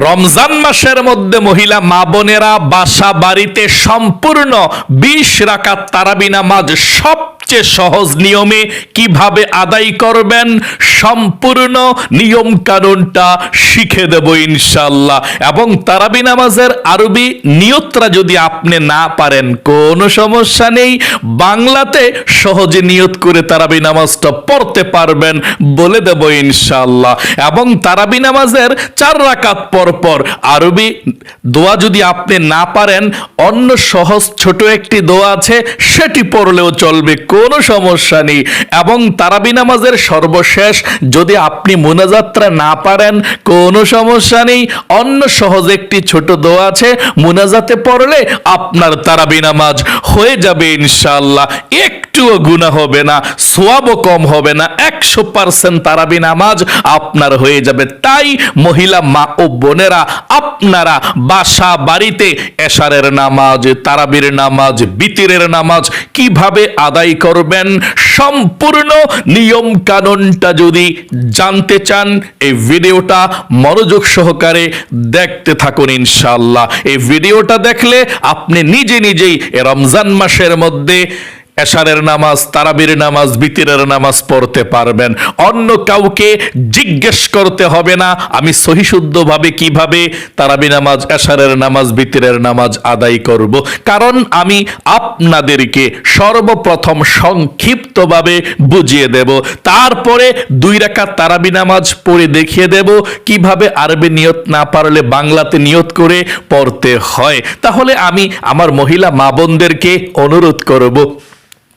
রমজান মাসের মধ্যে মহিলা মা বোনেরা বাসা বাড়িতে সম্পূর্ণ বিশ রাকাত তারাবি নামাজ সবচেয়ে সহজ নিয়মে কীভাবে আদায় করবেন? সম্পূর্ণ নিয়ম কানুনটা শিখে দেব ইনশাল্লাহ এবং তারাবি নামাজের আরবি নিয়তরা যদি আপনি না পারেন, কোনো সমস্যা নেই। বাংলাতে সহজে নিয়ত করে তারাবি নামাজটা পড়তে পারবেন বলে দেব ইনশাল্লাহ এবং তারাবি নামাজের চার রাকাত পর পর আরবি দোয়া যদি আপনি না পারেন, অন্য সহজ ছোট একটি দোয়া আছে, সেটি পড়লেও চলবে। কোনো সমস্যা নেই। এবং তারাবি নামাজের সর্বশেষ যদি আপনি মোনাজাত্রা না পারেন, কোনো সমস্যা নেই। অন্য সহজ একটি ছোট দোয়া আছে, মোনাজাতে পড়লে আপনার তারাবি নামাজ হয়ে যাবে ইনশাআল্লাহ। একটুও গুণা হবে না, সোয়াবও কম হবে না, একশো পার্সেন্ট তারাবি নামাজ আপনার হয়ে যাবে। তাই মহিলা মা ও বোনেরা, আপনারা বাসা বাড়িতে এশারের নামাজ, তারাবির নামাজ, বিতিরের নামাজ কীভাবে আদায় করবেন। সম্পূর্ণ নিয়ম কানুনটা যদি জানতে চান, এই ভিডিওটা মনোযোগ সহকারে দেখতে থাকুন ইনশাআল্লাহ। এই ভিডিওটা দেখলে আপনি নিজে নিজেই রমজান মাসের মধ্যে এশারের নামাজ, তারাবির নামাজ, বিতিরের নামাজ পড়তে পারবেন। অন্য কাউকে জিজ্ঞেস করতে হবে না, আমি সহিশুদ্ধভাবে কীভাবে তারাবি নামাজ, এশারের নামাজ, বিতিরের নামাজ আদায় করব। কারণ আমি আপনাদেরকে সর্বপ্রথম সংক্ষিপ্তভাবে বুঝিয়ে দেব। তারপরে দুই রাকাত তারাবি নামাজ পড়ে দেখিয়ে দেব, কীভাবে আরবি নিয়ত না পারলে বাংলাতে নিয়ত করে পড়তে হয়। তাহলে আমি আমার মহিলা মা বোনদেরকে অনুরোধ করব।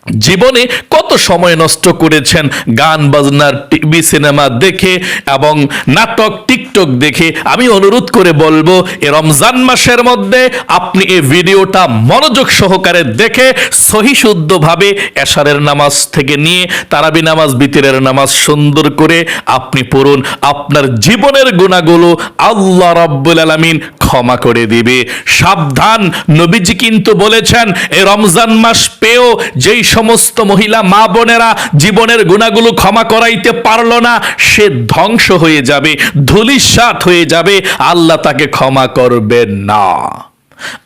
জীবনে কত সময় নষ্ট করেছেন গান বাজনার টিভি সিনেমা দেখে এবং নাটক, টিকটক দেখে? আমি অনুরোধ করে বলব, এ রমজান মাসের মধ্যে আপনি এই ভিডিওটা মনোযোগ সহকারে দেখে সহি শুদ্ধভাবে এশারের নামাজ থেকে নিয়ে তারাবি নামাজ, বিতিরের নামাজ সুন্দর করে আপনি পড়ুন। আপনার জীবনের গুণাগুলো আল্লাহ রাব্বুল আলামিন ক্ষমা করে দিবে। সাবধান, নবীজি কিন্তু বলেছেন এই রমজান মাস পেয়েও যেই সমস্ত মহিলা, মা বোনেরা জীবনের গুণাগুলো ক্ষমা করাইতে পারল না, সে ধ্বংস হয়ে যাবে ধুলিসাত হয়ে যাবে, আল্লাহ তাকে ক্ষমা করবেন না।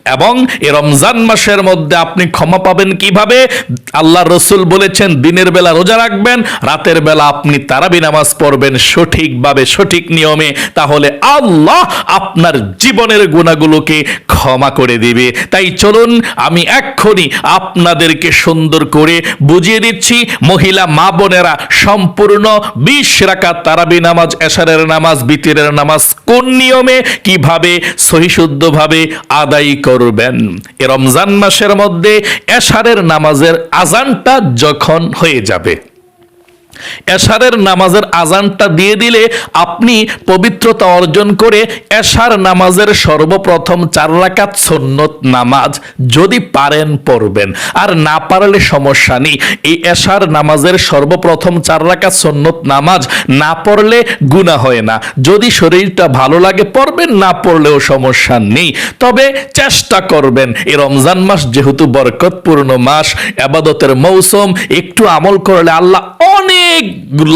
এবং এ রমজান মাসের মধ্যে আপনি ক্ষমা পাবেন কীভাবে? আল্লাহ রসুল বলেছেন, দিনের বেলা রোজা রাখবেন, রাতের বেলা আপনি তারাবি নামাজ পড়বেন সঠিকভাবে, সঠিক নিয়মে। তাহলে আল্লাহ আপনার জীবনের গুণাগুলোকে ক্ষমা করে দিবে। তাই চলুন, আমি এক্ষুনি আপনাদেরকে সুন্দর করে বুঝিয়ে দিচ্ছি। মহিলা, মা বোনেরা, সম্পূর্ণ বিশ রাকাত তারাবি নামাজ, এশারের নামাজ, বিতিরের নামাজ কোন নিয়মে, কীভাবে সহিশুদ্ধভাবে আদায় করবেন? এ রমজান মাসের মধ্যে এশারের নামাজের আজানটা যখন হয়ে যাবে এশারের নামাজের আজানটা দিয়ে দিলে আপনি পবিত্রতা অর্জন করে এশার নামাজের সর্বপ্রথম চার রাকাত সন্নত নামাজ যদি পারেন পড়বেন। আর না পারলে সমস্যা নেই। এই এশার নামাজের সর্বপ্রথম চার রাকাত সন্নত নামাজ না পড়লে গুণা হয় না। যদি শরীরটা ভালো লাগে পড়বেন, না পড়লেও সমস্যা নেই। তবে চেষ্টা করবেন। এই রমজান মাস যেহেতু বরকতপূর্ণ মাস আবাদতের মৌসুম, একটু আমল করলে আল্লাহ অনেক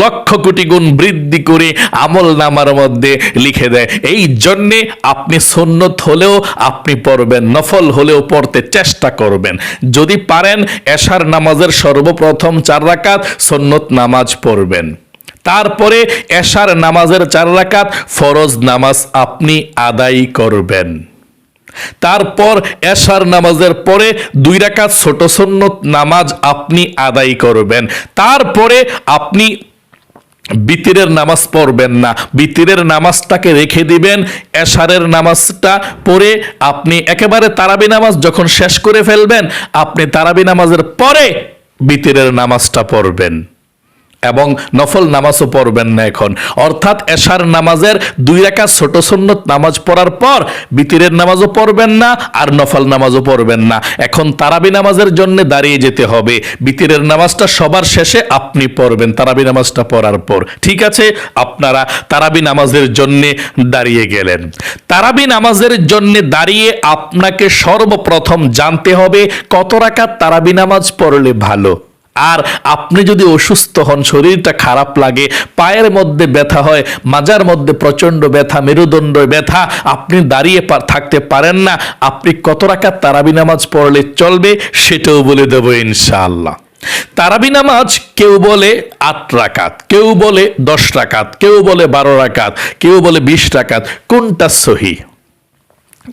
লক্ষ কোটি গুণ বৃদ্ধি করে আমল নামার মধ্যে লিখে দেয়। এই জন্যে আপনি সুন্নত হলেও আপনি পড়বেন, নফল হলেও পড়তে চেষ্টা করবেন। যদি পারেন, এশার নামাজের সর্বপ্রথম চার রাকাত সুন্নত নামাজ পড়বেন। তারপরে এশার নামাজের চার রাকাত ফরজ নামাজ আপনি আদায় করবেন। তারপর এশার নামাজের পরে দুই রাকাত ছোট সন্নত নামাজ আপনি আদায় করবেন। তারপরে আপনি বিতিরের নামাজ পড়বেন না। বিতিরের নামাজটাকে রেখে দিবেন। এশারের নামাজটা পড়ে আপনি একেবারে তারাবি নামাজ যখন শেষ করে ফেলবেন, আপনি তারাবি নামাজের পরে বিতিরের নামাজটা পড়বেন। এবং নফল নামাজও পড়বেন না এখন। অর্থাৎ এশার নামাজের দুই রেখা ছোট সুন্নত নামাজ পড়ার পর বিতিরের নামাজও পড়বেন না আর নফল নামাজও পড়বেন না। এখন তারাবি নামাজের জন্য দাঁড়িয়ে যেতে হবে। বিতিরের নামাজটা সবার শেষে আপনি পড়বেন, তারাবি নামাজটা পড়ার পর। ঠিক আছে? আপনারা তারাবি নামাজের জন্য দাঁড়িয়ে গেলেন। তারাবি নামাজের জন্য দাঁড়িয়ে আপনাকে সর্বপ্রথম জানতে হবে কত রাকাত তারাবি নামাজ পড়লে ভালো। আর আপনি যদি অসুস্থ হন, শরীরটা খারাপ লাগে, পায়ের মধ্যে ব্যথা হয়, মাজার মধ্যে প্রচণ্ড ব্যথা, মেরুদণ্ড ব্যথা, আপনি দাঁড়িয়ে থাকতে পারেন না, আপনি কত রাকাত তারাবি নামাজ পড়লে চলবে সেটাও বলে দেবো ইনশাআল্লাহ। তারাবি নামাজ কেউ বলে আট রাকাত, কেউ বলে দশ রাকাত, কেউ বলে বারো রাকাত, কেউ বলে বিশ রাকাত, কোনটা সহি?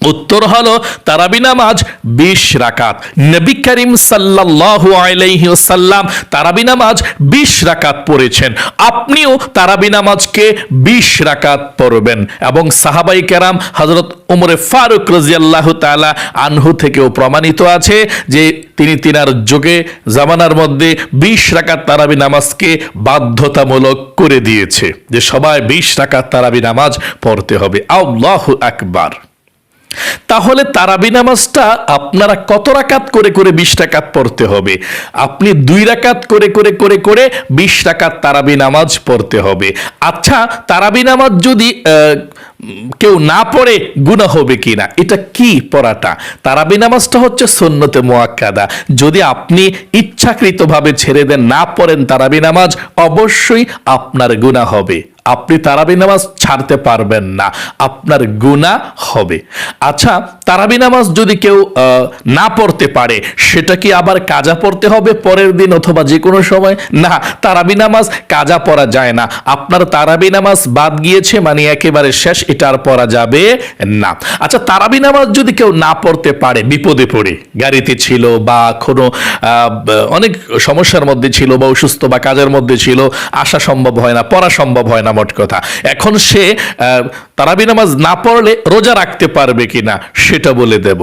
উত্তর হলো, তারাবি নামাজ বিশ রাকাত। নবী করিম সাল্লাল্লাহু আলাইহি ওয়াসাল্লাম তারাবি নামাজ বিশ রাকাত পড়েছেন। আপনিও তারাবি নামাজকে বিশ রাকাত পড়বেন। এবং সাহাবাই কেরাম হজরত উমরে ফারুক রাজিয়াল্লাহু তাআলা আনহু থেকেও প্রমাণিত আছে যে তিনি তিনার যুগে জামানার মধ্যে বিশ রাকাত তারাবি নামাজকে বাধ্যতামূলক করে দিয়েছে। যে সবাই বিশ রাকাত তারাবি নামাজ পড়তে হবে। আল্লাহু আকবার। তাহলে তারাবি নামাজটা আপনারা কত রাকাত করে করে বিশ রাকাত পড়তে হবে? আপনি দুই রাকাত করে করে করে করে বিশ রাকাত তারাবি নামাজ পড়তে হবে। আচ্ছা তারাবি নামাজ যদি কেউ না পড়ে গুণা হবে কিনা? এটা কি পড়াটা? তারাবি নামাজটা হচ্ছে সন্নতে মোয়াক্কাদা যদি আপনি ইচ্ছাকৃতভাবে ছেড়ে দেন, না পড়েন তারাবি নামাজ, অবশ্যই আপনার গুণা হবে। আপনি তারাবি নামাজ ছাড়তে পারবেন না, আপনার গুণা হবে। আচ্ছা তারাবি নামাজ যদি কেউ না পড়তে পারে, সেটা কি আবার কাজা পড়তে হবে পরের দিন অথবা যে কোনো সময়? না, তারাবি নামাজ কাজা পড়া যায় না। আপনার তারাবি নামাজ বাদ গিয়েছে মানে একেবারে শেষ, এটা আর পড়া যাবে না। আচ্ছা তারাবি নামাজ যদি কেউ না পড়তে পারে, বিপদে পড়ে, গাড়িতে ছিল বা কোনো অনেক সমস্যার মধ্যে ছিল বা অসুস্থ বা কাজের মধ্যে ছিল, আসা সম্ভব হয় না, পড়া সম্ভব হয় না মোট কথা। এখন সে তারাবি নামাজ না পড়লে রোজা রাখতে পারবে কিনা সেটা বলে দেব।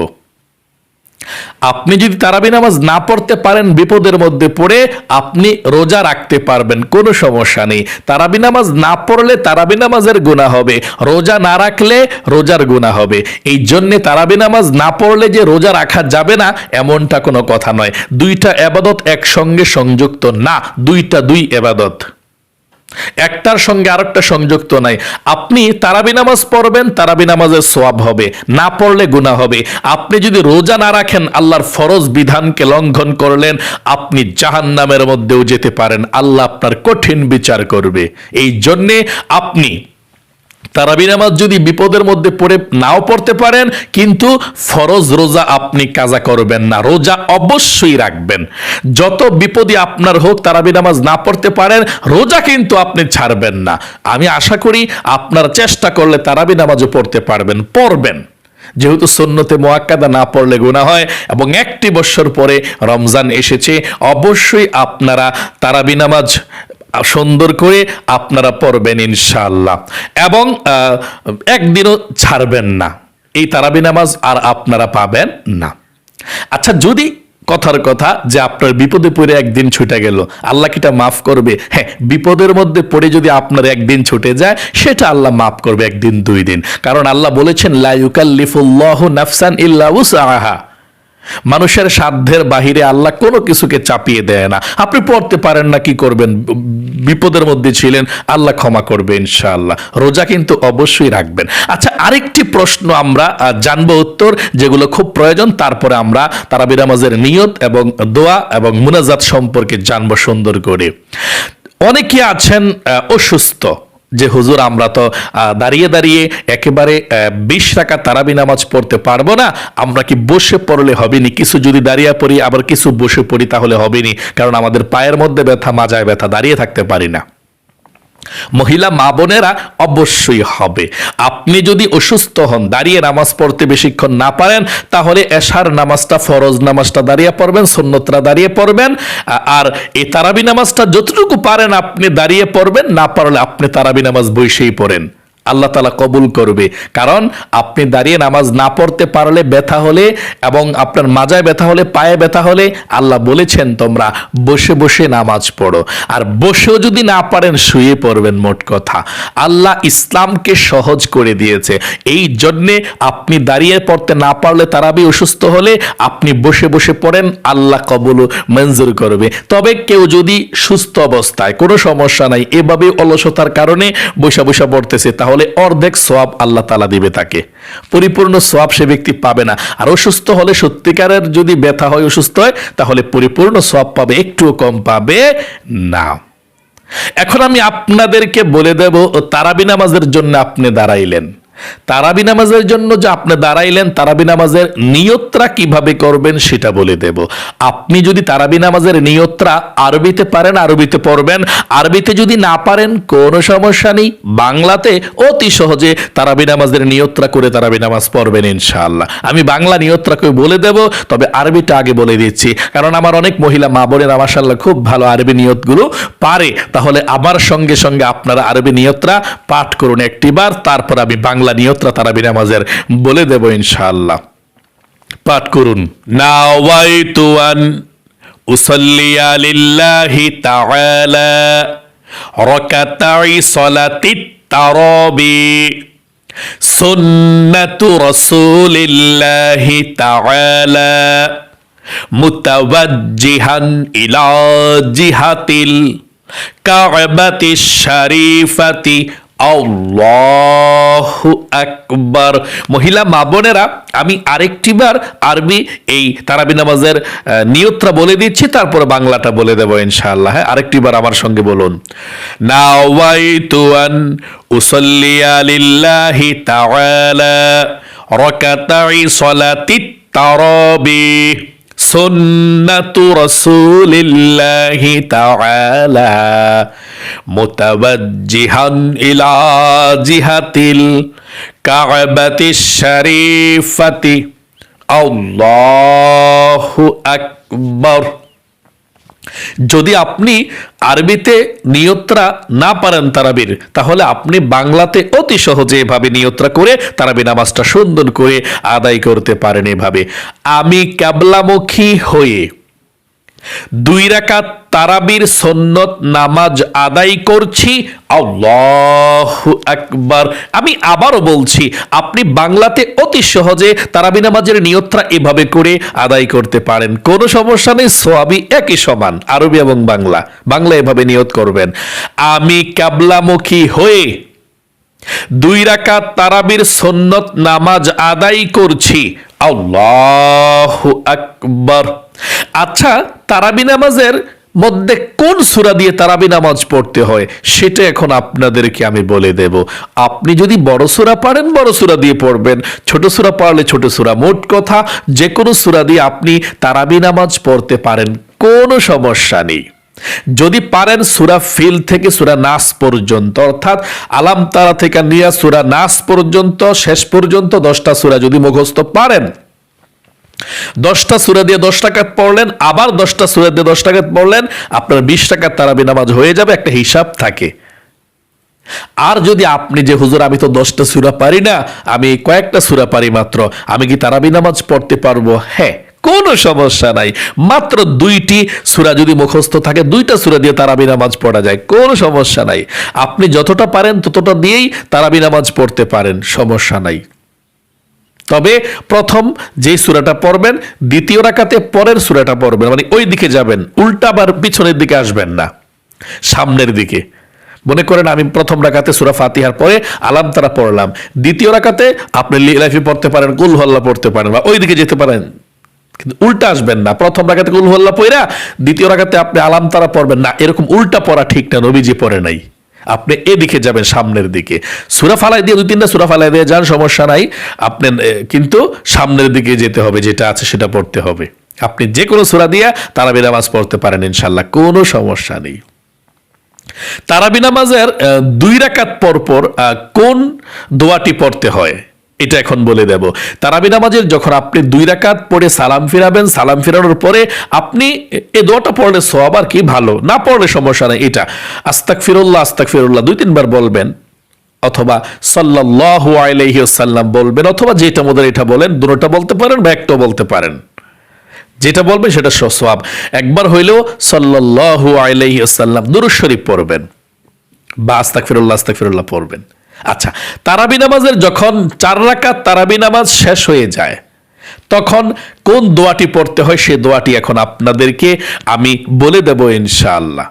আপনি যদি তারাবি নামাজ না পড়তে পারেন বিপদের মধ্যে পড়ে, আপনি রোজা রাখতে পারবেন, কোনো সমস্যা নেই। তারাবি নামাজ না পড়লে তারাবি নামাজের গুণা হবে। রোজা না রাখলে রোজার গুণা হবে। এই জন্যে তারাবি নামাজ না পড়লে যে রোজা রাখা যাবে না, এমনটা কোনো কথা নয়। দুইটা এবাদত একসঙ্গে সংযুক্ত না, দুইটা দুই এবাদত। একটার সঙ্গে আরেকটা সংযুক্ত নাই। আপনি তারাবি নামাজ পড়বেন, তারাবি নামাজের সোয়াব হবে। না পড়লে গুণা হবে। আপনি যদি রোজা না রাখেন, আল্লাহর ফরজ বিধানকে লঙ্ঘন করলেন, আপনি জাহান নামের মধ্যেও যেতে পারেন। আল্লাহ আপনার কঠিন বিচার করবে। এই জন্যে আপনি তারাবি নামাজ যদি বিপদের মধ্যে পড়ে নাও পড়তে পারেন, কিন্তু ফরজ রোজা আপনি কাজা করবেন না। রোজা অবশ্যই রাখবেন। যত বিপদই আপনার হোক, তারাবি নামাজ না পড়তে পারেন, রোজা কিন্তু আপনি ছাড়বেন না। আমি আশা করি আপনার চেষ্টা করলে তারাবি নামাজও পড়তে পারবেন, পড়বেন। যেহেতু সন্ন্যতে মোয়াক্কাদা না পড়লে গুণা হয় এবং একটি বছর পরে রমজান এসেছে, অবশ্যই আপনারা তারাবি নামাজ সুন্দর করে আপনারা পড়বেন ইনশাআল্লাহ। এবং একদিনও ছাড়বেন না। এই তারাবি নামাজ আর আপনারা পাবেন না। আচ্ছা যদি কথার কথা যে আপনার বিপদে পড়ে একদিন ছুটে গেল, আল্লাহ কিটা মাফ করবে? হ্যাঁ বিপদের মধ্যে পড়ে যদি আপনার একদিন ছুটে যায়, সেটা আল্লাহ মাফ করবে একদিন, দুই দিন। কারণ আল্লাহ বলেছেন, লা ইউকাল্লিফুল্লাহু নাফসান ইল্লা উসআহা। মানুষের সাধ্যের বাহিরে আল্লাহ কোনো কিছুকে চাপিয়ে দেয় না। আপনি পড়তে পারেন না, কি করবেন? বিপদের মধ্যে ছিলেন, আল্লাহ ক্ষমা করবে ইনশাআল্লাহ। রোজা কিন্তু অবশ্যই রাখবেন। আচ্ছা আরেকটি প্রশ্ন আমরা জানব উত্তর, যেগুলো খুব প্রয়োজন। তারপরে আমরা তারাবি নামাজের নিয়ত এবং দোয়া এবং মুনাজাত সম্পর্কে জানব সুন্দর করে। অনেকে আছেন অসুস্থ। যে হুজুর, আমরা তো দাঁড়িয়ে দাঁড়িয়ে একেবারে বিশ টাকা তারাবি নামাজ পড়তে পারব না। আমরা কি বসে পড়লে হবে নি কিছু যদি দাঁড়িয়ে পড়ি, আবার কিছু বসে পড়ি, তাহলে হবে নি কারণ আমাদের পায়ের মধ্যে ব্যথা, মাজায় ব্যথা, দাঁড়িয়ে থাকতে পারি না। মহিলা মা বোনেরা অবশ্যই হবে। আপনি যদি অসুস্থ হন, দাঁড়িয়ে নামাজ পড়তে বেশিক্ষণ না পারেন, তাহলে এশার নামাজটা ফরজ নামাজটা দাঁড়িয়ে পড়বেন সন্ন্যতরা দাঁড়িয়ে পড়বেন। আর এ তারাবি নামাজটা যতটুকু পারেন আপনি দাঁড়িয়ে পড়বেন, না পারলে আপনি তারাবি নামাজ বসেই পড়েন। আল্লাহ তালা কবুল করবে। কারণ আপনি দাঁড়িয়ে নামাজ না পড়তে পারলে ব্যথা হলে এবং আপনার মাজায় ব্যথা হলে, পায়ে ব্যথা হলে আল্লাহ বলেছেন তোমরা বসে বসে নামাজ পড়ো। আর বসেও যদি না পারেন শুয়ে পড়বেন মোট কথা। আল্লাহ ইসলামকে সহজ করে দিয়েছে। এই জন্যে আপনি দাঁড়িয়ে পড়তে না পারলে তারাবি অসুস্থ হলে আপনি বসে বসে পড়েন, আল্লাহ কবুল মঞ্জুর করবে। তবে কেউ যদি সুস্থ অবস্থায়, কোনো সমস্যা নাই, এভাবে অলসতার কারণে বসে বসে পড়তেছে, তাহলে তাহলে অর্ধেক সোয়াব আল্লাহ তালা দিবে তাকে। পরিপূর্ণ সোয়াব সে ব্যক্তি পাবে না। আর অসুস্থ হলে সত্যিকারের যদি ব্যথা হয়, অসুস্থ হয়, তাহলে পরিপূর্ণ সোয়াব পাবে, একটুও কম পাবে না। এখন আমি আপনাদেরকে বলে দেব তারাবি নামাজের জন্য আপনি দাঁড়াইলেন। তারাবি নামাজের জন্য যে আপনি দাঁড়াইলেন, তারাবি নামাজের নিয়ত্রা কীভাবে করবেন সেটা বলে দেব। আপনি যদি তারাবি নামাজের নিয়ত্রা আরবিতে পারেন, আরবিতে পড়বেন। আরবিতে যদি না পারেন, কোনো সমস্যা নেই। বাংলাতে অতি সহজে তারাবি নামাজের নিয়ত্রা করে তারাবি নামাজ পড়বেন ইনশাআল্লাহ। আমি বাংলা নিয়ত্রাকে বলে দেব, তবে আরবিটা আগে বলে দিচ্ছি। কারণ আমার অনেক মহিলা, মা বোনেরা মাসাল্লাহ খুব ভালো আরবি নিয়তগুলো পারে। তাহলে আমার সঙ্গে সঙ্গে আপনারা আরবি নিয়ত্রা পাঠ করুন একটিবার, তারপর আমি বাংলা নিয়ত্রা তারাবি নামাজের বলে দেব ইনশাআল্লাহ। পাঠ করুন। নাওয়াইতু আন উসাল্লিয়া লিল্লাহি তাআলা রাকাতাই সালাতিত তারাবি সুন্নাতু রাসূলিল্লাহি তাআলা মুতাওয়াজ্জিহান ইলা জিহাতিল আকবার। মহিলা মা বোনেরা, আমি আরেকটিবার আরবি এই তারাবি নামাজের নিয়তটা বলে দিচ্ছি, তারপরে বাংলাটা বলে দেবো ইনশাআল্লাহ। হ্যাঁ আরেকটিবার আমার সঙ্গে বলুন। নাওয়াইতু আন উসাল্লিয়া লিল্লাহি তাআলা। মুতাওয়াজ্জিহান ইলা জিহাতিল কাবাতিশ শরীফাতি। আল্লাহু আকবার। যদি আপনি আরবিতে নিয়ত্রা না পারেন তারাবির, তাহলে আপনি বাংলাতে অতি সহজে এভাবে নিয়ত্রা করে তারাবি নামাজটা সুন্দর করে আদায় করতে পারেন এভাবে। আমি ক্যাবলামুখী হয়ে দুই রাকাত তারাবির সন্নত নামাজ আদায় করছি। আকবার। আমি আবারও বলছি, আপনি বাংলাতে অতি সহজে তারাবি নামাজের নিয়ত্রা এভাবে করে আদায় করতে পারেন। কোনো সমস্যা নেই সোয়াবি একই সমান, আরবি এবং বাংলা। বাংলা এভাবে নিয়ত করবেন। আমি ক্যাবলামুখী হয়ে দুই রাকাত তারাবির সন্নত নামাজ আদায় করছি। আল্লাহু আকবার। আচ্ছা তারাবি নামাজের মধ্যে কোন সূরা দিয়ে তারাবি নামাজ পড়তে হয়? সেটা এখন আপনাদেরকে আমি বলে দেব। আপনি যদি বড় সূরা পারেন, বড় সুরা দিয়ে পড়বেন। ছোট সূরা পারলে ছোট সূরা। মোট কথা যে কোনো সূরা দিয়ে আপনি তারাবি নামাজ পড়তে পারেন, কোনো সমস্যা নেই। যদি পারেন সুরা ফিল থেকে সুরা নাস পর্যন্ত, অর্থাৎ আলাম তারা থেকে নিয়ে সুরা নাস পর্যন্ত, শেষ পর্যন্ত দশটা সুরা যদি মুখস্থ পারেন দশটা সুরা দিয়ে দশ টাকাত পড়লেন, আবার দশটা সুরা দিয়ে দশ টাকাত পড়লেন, আপনার বিশ টাকার তারাবি নামাজ হয়ে যাবে, একটা হিসাব থাকে। আর যদি আপনি যে, হুজুর, আমি তো দশটা সুরা পারি না, আমি কয়েকটা সুরা পারি মাত্র, আমি কি তারাবি নামাজ পড়তে পারব? হ্যাঁ কোনো সমস্যা নাই। মাত্র দুইটি সুরা যদি মুখস্থ থাকে, দুইটা সুরা দিয়ে তারাবি নামাজ পড়া যায়, কোনো সমস্যা নাই। আপনি যতটা পারেন ততটা দিয়েই তারাবি নামাজ পড়তে পারেন, সমস্যা নাই। তবে প্রথম যে সুরাটা পড়বেন, দ্বিতীয় রাকাতে পরের সুরাটা পড়বেন মানে ওই দিকে যাবেন, উল্টা আবার পিছনের দিকে আসবেন না, সামনের দিকে। মনে করেন আমি প্রথম রাকাতে সুরা ফাতিহার পরে আলাম তারা পড়লাম, দ্বিতীয় রাকাতে আপনি লিলাফি পড়তে পারেন কুল হল্লা পড়তে পারেন, বা ওই দিকে যেতে পারেন, কিন্তু উল্টা আসবেন না, প্রথম রাখাতে কুল হল্লা পড়া দ্বিতীয় রাখাতে আপনি আলাম তারা পড়বেন না, এরকম উল্টা পড়া ঠিক না, নবীজি পড়ে নাই। আপনি এদিকে যাবেন সামনের দিকে। সুরা ফালাই দিয়ে দুই তিনটা সুরা ফালাই দিয়ে যান সমস্যা নাই। আপনি কিন্তু সামনের দিকে যেতে হবে যেটা আছে সেটা পড়তে হবে। আপনি যে কোনো সুরা দিয়া তারাবি নামাজ পড়তে পারেন ইনশাল্লাহ কোনো সমস্যা নেই। তারাবি নামাজের দুই রাকাত পর পর আহ, কোন দোয়াটি পড়তে হয়? এটা এখন বলে দেব। তারাবি নামাজের যখন আপনি দুই রাকাত পড়ে সালাম ফিরাবেন, সালাম ফিরানোর পরে আপনি এ দোয়াটা পড়লে সব আর কি ভালো, না পড়লে সমস্যা নেই এটা। আস্তাক ফিরুল্লাহ আস্তাক ফিরুল্লাহ দুই তিনবার বলবেন। অথবা সাল্লাল্লাহু আলাইহি ওয়াসাল্লাম বলবেন, অথবা যেটা মধ্যে এটা বলেন, দুটোটা বলতে পারেন বা একটাও বলতে পারেন। যেটা বলবেন সেটা সওয়াব। একবার হইলেও সাল্লাল্লাহু আলাইহি ওয়াসাল্লাম দুরূদ শরীফ পড়বেন ফিরুল্লাহ আস্তাগফিরুল্লাহ আস্তাগফিরুল্লাহ পড়বেন। আচ্ছা তারাবি নামাজের যখন চার রাকাত তারাবি নামাজ শেষ হয়ে যায়, তখন কোন দোয়াটি পড়তে হয়? সেই দোয়াটি এখন আপনাদেরকে আমি বলে দেব ইনশাআল্লাহ।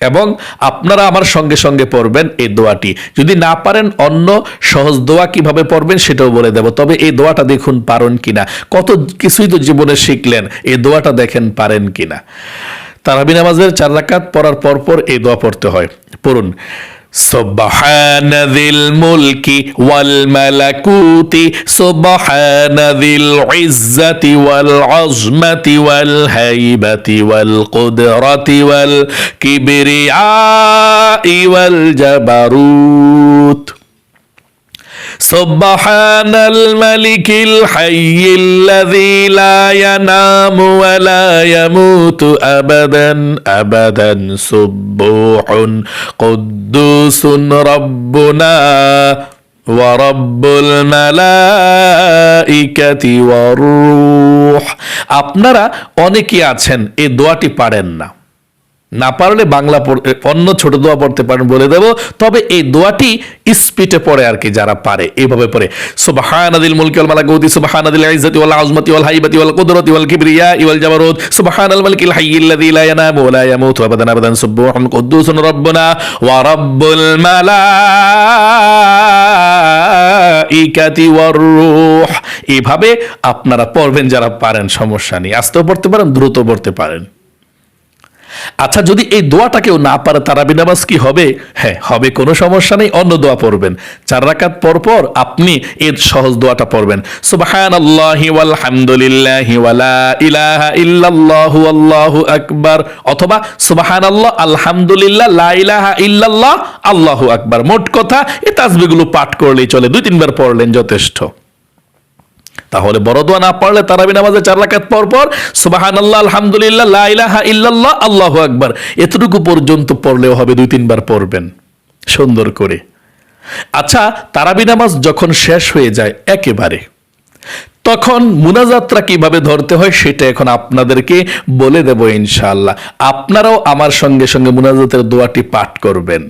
এবং আপনারা আমার সঙ্গে সঙ্গে পড়বেন এই দোয়াটি। যদি না পারেন অন্য সহজ দোয়া কীভাবে পড়বেন সেটাও বলে দেব। তবে এই দোয়াটা দেখুন পারেন কিনা। কত কিছুই তো জীবনে শিখলেন, এই দোয়াটা দেখেন পারেন কিনা। তারাবি নামাজের চার রাকাত পড়ার পর পর এই দোয়া পড়তে হয়। পড়ুন। سبحان ذي الملك والملكوت سبحان ذي العزة والعظمة والهيبة والقدرة والكبرياء والجبروت. سبحان الملك الحي الذي لا ينام ولا يموت ابدا ابدا سبوح قدوس ربنا ورب الملائكة والروح আপনারা অনেকেই আছেন এই দোয়াটি পারেন না না পারলে বাংলা অন্য ছোট দোয়া পড়তে পারেন বলে দেব। তবে এই দোয়াটি স্পিটে পড়ে আর কি যারা পারে এইভাবে পড়ে। সুবহানাদিল মুলকি ওয়াল মালাকুতি, সুবহানাদিল ইজ্জতি ওয়াল আযমতি ওয়াল হাইবাতি ওয়াল কুদরতি ওয়াল কিবরিয়া ওয়াল জাবারুত সুবহানাল মালিকিল হাইয়্যিল্লাযী লা ইয়ানামু ওয়া লা ইয়ামুতু আবাদান আবাদান, সুবহান কুদ্দুসুন রাব্বুনা ওয়া রাব্বুল মালাইকাতি ওয়ার রূহ। এইভাবে আপনারা পড়বেন যারা পারেন, সমস্যা নেই। আস্তেও পড়তে পারেন, দ্রুত পড়তে পারেন। আচ্ছা যদি এই দোয়াটা কেউ না পারে, তারাবি নামাজ কি হবে? হ্যাঁ হবে, কোনো সমস্যা নেই, অন্য দোয়া পড়বেন। চার রাকাত পর পর আপনি এর সহজ দোয়াটা পড়বেন। ওয়াল হামদুলিল্লাহি ওয়ালা ইলাহা ইল্লাল্লাহু আল্লাহু আকবার, অথবা সুবহানাল্লাহ, আলহামদুলিল্লাহ, লা ইলাহা ইল্লাল্লাহ, আল্লাহু আকবার। মোট কথা, এই তাসবিহগুলো পাঠ করলেই চলে। দুই তিনবার পড়লেন যথেষ্ট। তাহলে বড় দোয়া না পড়লে তারাবি নামাজে চার রাকাত পর পর সুবাহান আল্লাহ আলহামদুলিল্লাহ, লা ইলাহা ইল্লাল্লাহ, আল্লাহু আকবার। এতটুকু পর্যন্ত পড়লেও হবে দুই, তিনবার পড়বেন। সুন্দর করে। আচ্ছা তারাবি নামাজ যখন শেষ হয়ে যায় একেবারে, তখন মুনাজাত্রা কীভাবে ধরতে হয় সেটা এখন আপনাদেরকে বলে দেব ইনশাআল্লাহ। আপনারাও আমার সঙ্গে সঙ্গে মুনাজাতের দোয়াটি পাঠ করবেন।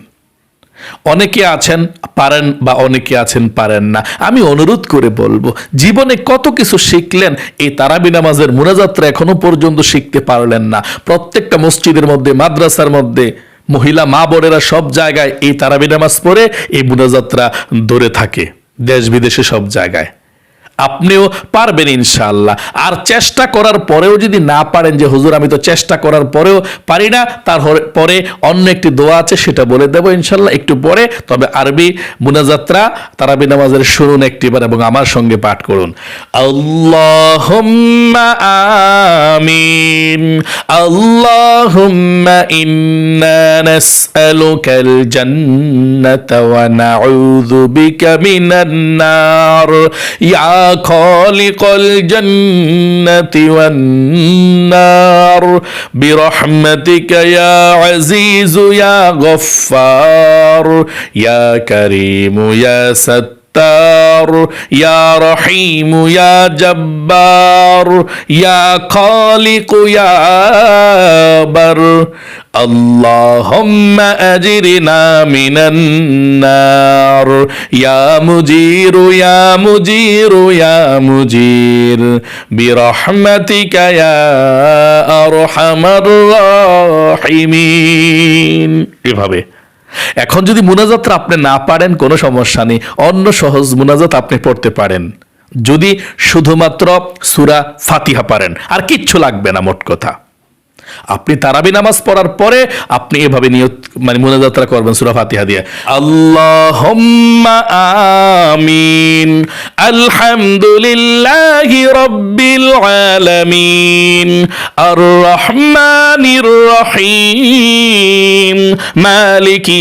অনেকে আছেন পারেন বা অনেকে আছেন পারেন না। আমি অনুরোধ করে বলব, জীবনে কত কিছু শিখলেন, এই তারাবি নামাজের মুনাজাত্রা এখনও পর্যন্ত শিখতে পারলেন না। প্রত্যেকটা মসজিদের মধ্যে, মাদ্রাসার মধ্যে, মহিলা, মা বোনেরা সব জায়গায় এই তারাবি নামাজ পড়ে, এই মুনাজাত্রা ধরে থাকে, দেশ বিদেশে সব জায়গায়। আপনিও পারবেন ইনশাআল্লাহ। আর চেষ্টা করার পরেও যদি না পারেন যে, হুজুর, আমি তো চেষ্টা করার পরেও পারি না, তার পরে অন্য একটি দোয়া আছে, সেটা বলে দেবো ইনশাল্লাহ একটু পরে। তবে আরবি মুনাজাত্রা তারাবি নামাজের শুনুন একটিবার এবং আমার সঙ্গে পাঠ করুন। নার ইয়া خالق الجنة والنار. برحمتك يا عزيز يا غفار يا كريم يا ستار يا رحيم يا جبار يا خالق يا بر اللهم أجرنا من النار يا مجير يا مجير يا مجير برحمتك يا أرحم الراحمين এভাবে এখন যদি মুনাজাতটা আপনি না পারেন কোনো সমস্যা নেই অন্য সহজ মুনাজাত আপনি পড়তে পারেন যদি শুধুমাত্র সুরা ফাতিহা পারেন আর কিচ্ছু লাগবে না মোট কথা আপনি তারাবি নামাজ পড়ার পরে আপনি এভাবে নিয়ত মানে মুনাজাতরা করবেন সুরা ফাতিহা দিয়ে। আল্লাহ আমিন, আলহামদুলিল্লাহ রব্বিল আলামিন আর রহমানির রহিম, মালিকি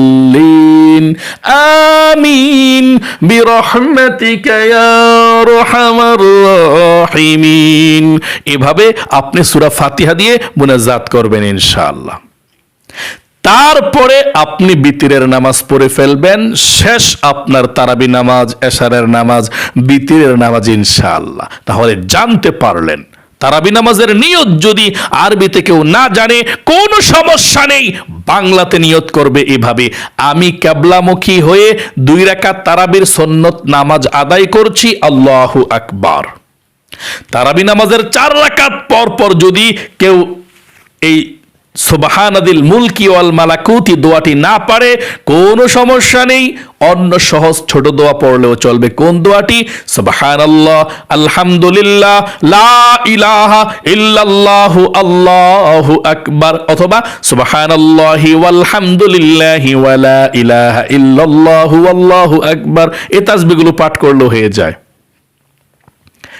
আমিন, বিরহমাতিকা ইয়া আরহামার রাহিমিন। এভাবে আপনি সূরা ফাতিহা দিয়ে মুনাজাত করবেন ইনশাআল্লাহ। তারপরে আপনি বিতিরের নামাজ পড়ে ফেলবেন, শেষ আপনার তারাবি নামাজ, এশারের নামাজ, বিতিরের নামাজ ইনশাআল্লাহ। তাহলে জানতে পারলেন তারাবি নামাজের নিয়ত যদি আরবিতে কেউ না জানে, কোনো সমস্যা নেই। বাংলাতে নিয়ত করবে এভাবে। আমি ক্যাবলামুখী হয়ে দুই রাকাত তারাবির সন্ন্যত নামাজ আদায় করছি, আল্লাহু আকবার। তারাবি নামাজের চার রাকাত পর পর যদি কেউ এই সুবাহানাদিল মুলকি ওয়াল মালাকুতি, দোয়াটি না পারে কোনো সমস্যা নেই। অন্য সহজ ছোট দোয়া পড়লেও চলবে। কোন দোয়াটি? সুবহানাল্লাহ, আলহামদুলিল্লাহ, লা ইলাহা ইল্লাল্লাহু, আল্লাহু আকবার অথবা সুবহানাল্লাহি ওয়ালহামদুলিল্লাহি ওয়ালা ইলাহা ইল্লাল্লাহু আকবার। এই তাসবিহগুলো পাঠ করলেও হয়ে যায়।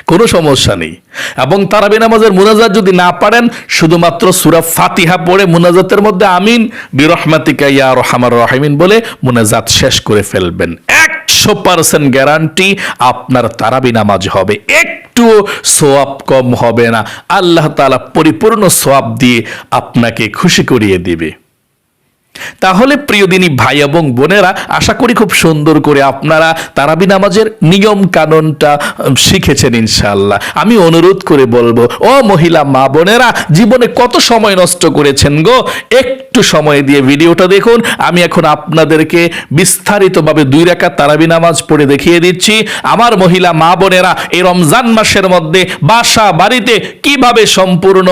কোনো সমস্যা নেই। এবং তারাবি নামাজের মুনাজাত যদি না পারেন, শুধুমাত্র সুরা ফাতিহা পড়ে মুনাজাতের মধ্যে আমিন, বিরহমাতিকা ইয়া রহমার রহিমিন বলে মুনাজাত শেষ করে ফেলবেন। একশো পার্সেন্ট গ্যারান্টি আপনার তারাবি নামাজ হবে। একটুও সোয়াব কম হবে না। আল্লাহ তাআলা পরিপূর্ণ সোয়াব দিয়ে আপনাকে খুশি করিয়ে দিবে। তাহলে প্রিয় দিনী ভাই এবং বোনেরা, আশা করি খুব সুন্দর করে আপনারা তারাবি নামাজের নিয়ম কানুনটা শিখেছেন ইনশাল্লাহ আমি অনুরোধ করে বলব, ও মহিলা মা বোনেরা, জীবনে কত সময় নষ্ট করেছেন গো? একটু সময় দিয়ে ভিডিওটা দেখুন। আমি এখন আপনাদেরকে বিস্তারিতভাবে দুই রেখা তারাবি নামাজ পড়ে দেখিয়ে দিচ্ছি। আমার মহিলা মা বোনেরা, এই রমজান মাসের মধ্যে বাসা বাড়িতে কীভাবে সম্পূর্ণ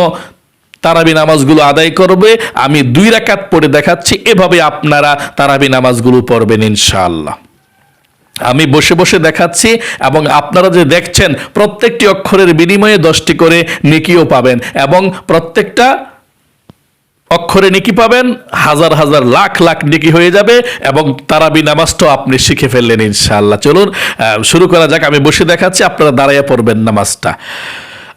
তারাবি নামাজগুলো আদায় করবে। আমি দুই রাকাত পড়ে দেখাচ্ছি, এভাবে আপনারা তারাবি নামাজগুলো পড়বেন ইনশাআল্লাহ। আমি বসে বসে দেখাচ্ছি এবং আপনারা যে দেখছেন, প্রত্যেকটি অক্ষরের বিনিময়ে দশটি করে নেকিও পাবেন এবং প্রত্যেকটা অক্ষরে নেকি পাবেন, হাজার হাজার লাখ লাখ নেকি হয়ে যাবে এবং তারাবি নামাজটাও আপনি শিখে ফেললেন ইনশাআল্লাহ। চলুন শুরু করা যাক। আমি বসে দেখাচ্ছি, আপনারা দাঁড়াইয়া পড়বেন নামাজটা।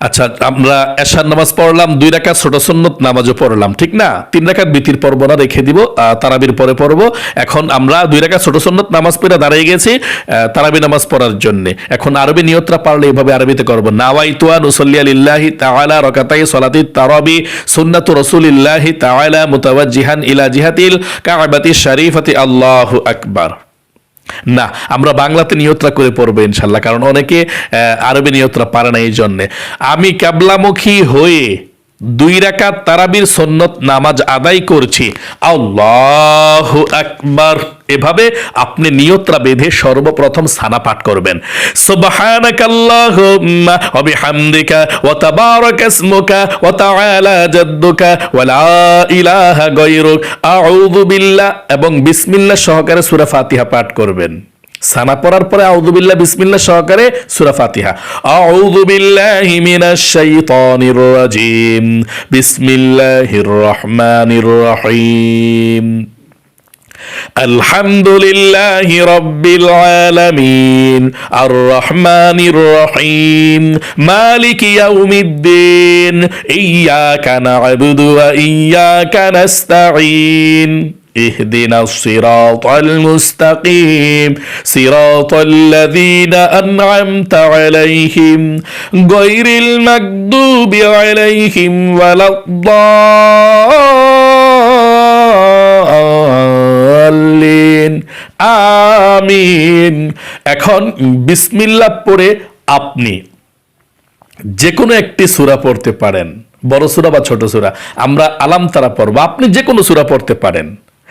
আচ্ছা আমরা এশার নামাজ পড়লাম, দুই রাকাত ছোট সুন্নত, নামাজও পড়লাম, ঠিক না? তিন রাকাত বিতির পর্ব না, রেখে দিব তারাবির পরে পড়ব। এখন আমরা দুই রাকাত ছোট সুন্নত, নামাজ পড়ে দাঁড়িয়ে গেছি তারাবি নামাজ পড়ার জন্য। এখন আরবি নিয়তরা পারলে এইভাবে আরবিতে করব নাওয়াইতুয়া নুসল্লিয়া লিল্লাহি তাআলা রাকাতাই সালাতি তারাবি সুন্নাতু রাসূলিল্লাহি তাআলা মুতাওয়াজ্জিহান ইলা জিহাতিল কাবাতি শরীফাতি। আল্লাহু আকবার। না, আমরা বাংলাতে নিয়ত্রা করে পড়ব ইনশাল্লাহ, কারণ অনেকে আরবি নিয়ত্রা পারে না এই জন্যে আমি ক্যাবলামুখী হয়ে দুই রাকাত তারাবির সন্নত নামাজ আদায় করছি। আল্লাহ আকবার। এভাবে আপনি নিয়ত্রা বেঁধে সর্বপ্রথম সানা পাঠ করবেন। ওয়া লা ইলাহা বিল্লাহ। এবং বিসমিল্লাহ সহকারে সূরা ফাতিহা পাঠ করবেন। সানা পড়ার পরে আউযু বিল্লাহ বিসমিল্লাহ সহকারে সূরা ফাতিহা আউযু বিল্লাহি মিনাশ শাইতানির রাজিম বিসমিল্লাহির রহমানির রহিম الحمد لله رب العالمين الرحمن الرحيم مالك يوم الدين إياك نعبد وإياك نستعين اهدنا الصراط المستقيم صراط الذين أنعمت عليهم غير المكذوب عليهم ولا الضالين আমিন এখন বিসমিল্লাহ পড়ে আপনি যে কোনো একটি সূরা পড়তে পারেন বড় সূরা বা ছোট সূরা আমরা আলাম তারা পড়ব আপনি যে কোনো সূরা পড়তে পারেন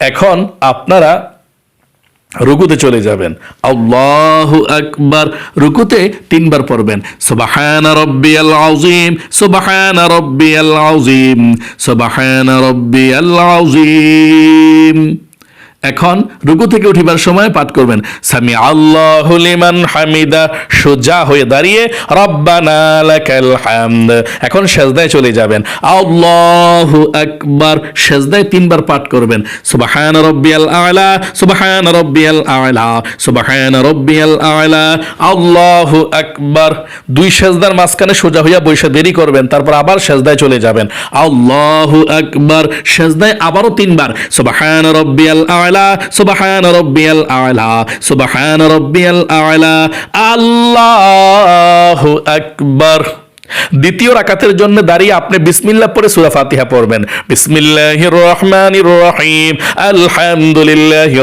এখন আপনারা রুকুতে চলে যাবেন। আল্লাহু আকবার। রুকুতে তিনবার পড়বেন। সুবহান রাব্বিয়াল আযীম, সুবহান রাব্বিয়াল আযীম, সুবহান রাব্বিয়াল আযীম। এখন রুকু থেকে উঠিবার সময় পাঠ করবেন। সামি আল্লাহ লিমান হামিদা, সোজা হয়ে দাঁড়িয়ে রব্বানা এখন সেজদায় চলে যাবেন। আল্লাহু আকবার, সেজদায় তিনবার পাঠ করবেন। সুবহান রাব্বিয়াল আলা, সুবহান রাব্বিয়াল আলা, সুবহান রাব্বিয়াল আলা। আল্লাহু আকবার, দুই সেজদার মাঝখানে সোজা হইয়া বৈশা দেরি করবেন, তারপর আবার সেজদায় চলে যাবেন। আল্লাহু আকবার, সেজদায় আবারও তিনবার। সুবহান রাব্বিয়াল আলা সুবহান রব্বিয়াল আলা সুবহান রব্বিয়াল আলা আল্লাহু আকবার। দ্বিতীয় রাকাতের জন্য দাঁড়িয়ে আপনি বিসমিল্লাহ পরে সূরা ফাতিহা পড়বেন। বিসমিল্লাহির রহমানির রহিম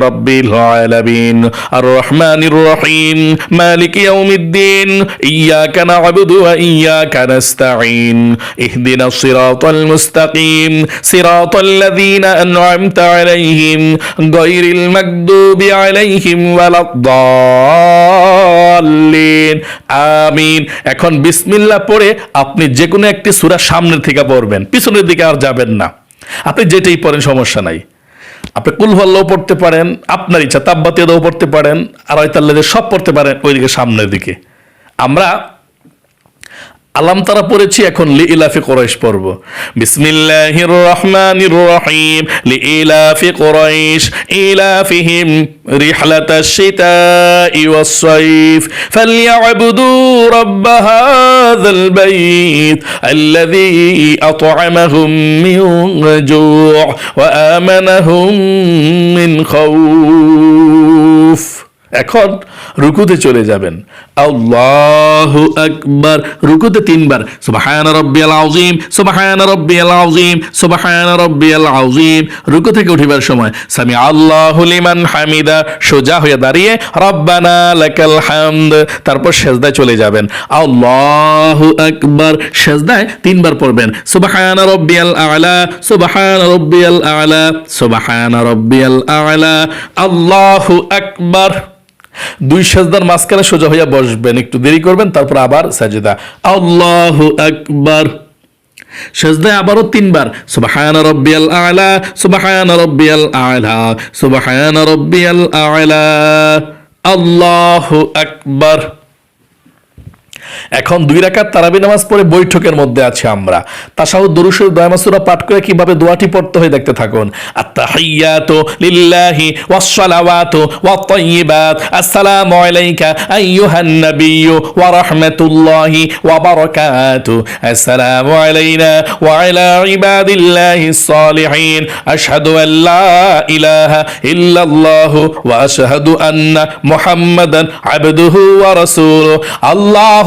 রাব্বিল আলামিন। আর রহিম মালিক ইয়াউমিদ্দিন। ইয়াকা না'বুদু ওয়া ইয়াকা নাস্তাঈন। ইহদিনাস সিরাতাল মুস্তাকিম। সিরাতাল লাযীনা আন'আমতা আলাইহিম। গায়রিল মাগদুবি আলাইহিম ওয়ালাদ-দাল্লিন। আমিন। এখন বিসমিল্লাহ পড়ে আপনি যে কোনো একটি সুরা সামনের থেকে পড়বেন, পিছনের দিকে আর যাবেন না। আপনি যেটাই পড়েন, সমস্যা নাই। আপনি কুলহল্লাও পড়তে পারেন, আপনার ইচ্ছা তাব্বাতিয়াদাও পড়তে পারেন, আর হয়তাল্লাদের সব পড়তে পারেন ওইদিকে সামনের দিকে। আমরা আলাম তারা পড়েছি এখন লি ইলাফি কোরাইশ পড়ব বিসমিল্লাহির রহমানির রহিম লি ইলাফি কোরাইশ ইলাফিহিম রিহলাতাশ শিতাই ওয়াস সাইফ ফালইয়াবুদু রাব্ব হাযাল বাইত আল্লাযী আত'আমাহুম মিন জু' ওয়া আমানাহুম মিন খাউফ এখন রুকুতে চলে যাবেন। আল্লাহু আকবার, রুকুতে তিনবার। সুবহান রাব্বিয়াল আযীম, সুবহান রাব্বিয়াল আযীম, সুবহান রাব্বিয়াল আযীম। রুকু থেকে উঠিবার সময় সামি আল্লাহু লিমান হামিদা, সোজা হয়ে দাঁড়িয়ে, রব্বানা লাকাল হামদ। তারপর সেজদায় চলে যাবেন। আল্লাহু আকবার, সেজদায় তিনবার পড়বেন। সুবহান রাব্বিয়াল আ'লা, সুবহান রাব্বিয়াল আ'লা, সুবহান রাব্বিয়াল আ'লা। আল্লাহু আকবার। দুই সাজদার মাঝখানে সোজা হইয়া বসবেন, একটু দেরি করবেন, তারপর আবার সাজেদা। আল্লাহ আকবার। সেজদায় আবারও তিনবার, সুবহান রব্বিয়াল আ'লা, সুবহান রব্বিয়াল আ'লা, সুবহান রব্বিয়াল আ'লা। আল্লাহ আকবার। এখন দুই রাকাত তারাবি নামাজ পড়ে বৈঠকের মধ্যে আছে আমরা। তাসাহুদ দরুশের দয়ামাসুরা পাঠ করে কীভাবে দোয়াটি পড়তে হয় দেখতে থাকুন। আত্তাহিয়াতু লিল্লাহি ওয়াসসালাওয়াতু ওয়াত-তাইয়্যিবাত আসসালামু আলাইকা আইয়ুহান নাবিয়্যু ওয়া রাহমাতুল্লাহি ওয়া বারাকাতু। আসসালামু আলাইনা ওয়া আলা সালিহিন আশহাদু ইলাহা ইল্লাল্লাহু ওয়া আশহাদু আন্না মুহাম্মাদান আবদুহু ওয়া রাসূলুহু।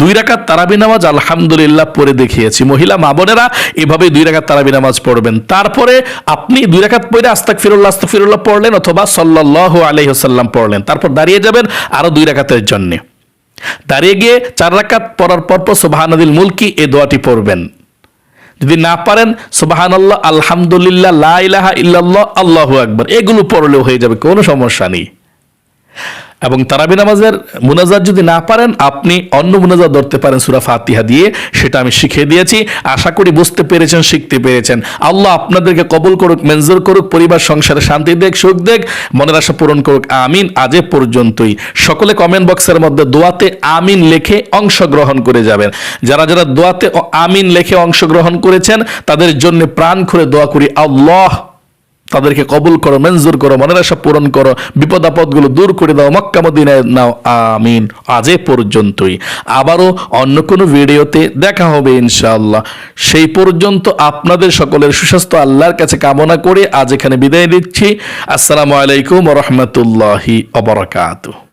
দুই রাকাত তারাবি নামাজ আলহামদুলিল্লাহ পড়ে দেখিয়েছি। মহিলা, মা বোনেরা এভাবে দুই রাকাত তারাবি নামাজ পড়বেন। তারপরে আপনি দুই রাকাত পড়ে আস্তাগফিরুল্লাহ আস্তাগফিরুল্লাহ পড়লেন অথবা সাল্লাল্লাহু আলাইহি পড়লেন। তারপর দাঁড়িয়ে যাবেন আরও দুই রাকাতের জন্য। দাঁড়িয়ে গিয়ে চার রাকাত পড়ার পর পর সুবহানাদিল মুলকি এই দোয়াটি পড়বেন। যদি না পারেন সুবাহান আল্লাহ আলহামদুলিল্লাহ, লা ইলাহা ইল্লাল্লাহ, আল্লাহু আকবার, এগুলো পড়লেও হয়ে যাবে, কোনো সমস্যা নেই। এবং তারাবি নামাজের মুনাজাত যদি না পারেন, আপনি অন্য মুনাজাত ধরতে পারেন সুরা ফাতিহা দিয়ে, সেটা আমি শিখিয়ে দিয়েছি। আশা করি বুঝতে পেরেছেন, শিখতে পেরেছেন। আল্লাহ আপনাদেরকে কবুল করুক, মেনজুর করুক, পরিবার, সংসারে শান্তি দেখ, সুখ দেখ, মনের আশা পূরণ করুক। আমিন, আজে পর্যন্তই। সকলে কমেন্ট বক্সের মধ্যে দোয়াতে আমিন লেখে অংশগ্রহণ করে যাবেন। যারা যারা দোয়াতে আমিন লেখে অংশগ্রহণ করেছেন, তাদের জন্য প্রাণ খুলে দোয়া করি, আল্লাহ তাদেরকে কবুল করো, মঞ্জুর করো, মনের আশা পূরণ করো বিপদ আপদগুলো দূর করে দাও, মক্কা মদিনায় নাও, আমিন। আজ এ পর্যন্তই। আবারও অন্য কোনো ভিডিওতে দেখা হবে ইনশাআল্লাহ। সেই পর্যন্ত আপনাদের সকলের সুস্বাস্থ্য, আল্লাহর কাছে কামনা করে আজ এখানে বিদায় দিচ্ছি আসসালামু আলাইকুম রহমতুল্লাহি অবরাকাতু